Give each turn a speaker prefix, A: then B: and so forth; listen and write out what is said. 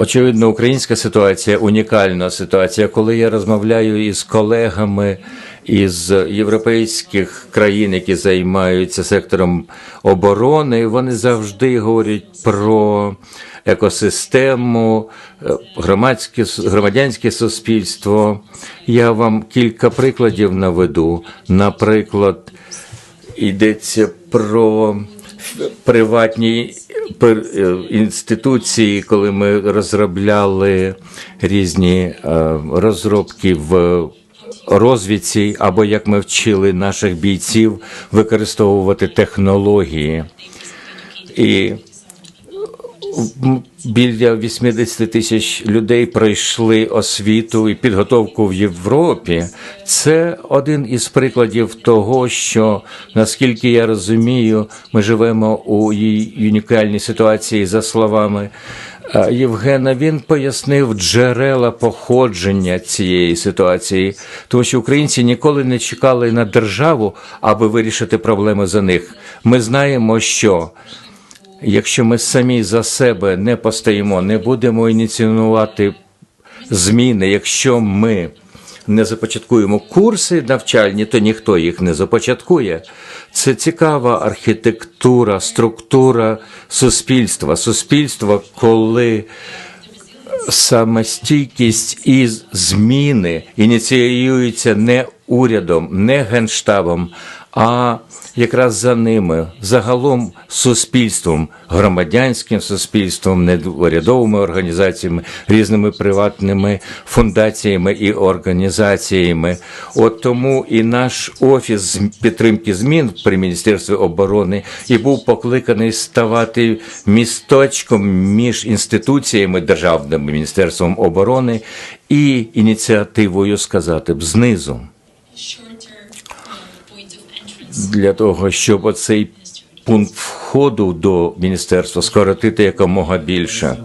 A: Очевидно, українська ситуація унікальна ситуація. Коли я розмовляю із колегами із європейських країн, які займаються сектором оборони, вони завжди говорять про екосистему, е, громадське громадянське суспільство. Я вам кілька прикладів наведу. Наприклад, йдеться про приватні інституції, коли ми розробляли різні е, розробки в розвідці, або як ми вчили наших бійців використовувати технології. І біля 80 тисяч людей пройшли освіту і підготовку в Європі. Це один із прикладів того, що наскільки я розумію, ми живемо у унікальній ситуації, за словами е, Євгена. Він пояснив джерела походження цієї ситуації, тому що українці ніколи не чекали на державу, аби вирішити проблеми за них. Ми знаємо, що Якщо ми самі за себе не постоїмо, не будемо ініціювати зміни, якщо ми не започаткуємо курси навчальні, то ніхто їх не започаткує. Це цікава архітектура, структура суспільства. Суспільство, коли самостійкість і зміни ініціюються не урядом, не генштабом, а якраз за ними, загалом суспільством, громадянським суспільством, неурядовими організаціями, різними приватними фундаціями і організаціями. От тому і наш офіс підтримки змін при міністерстві оборони і був покликаний ставати місточком між інституціями державним міністерством оборони і ініціативою сказати б знизу
B: uh,
A: для того, щоб оцей пункт входу до міністерства скоротити якомога більше.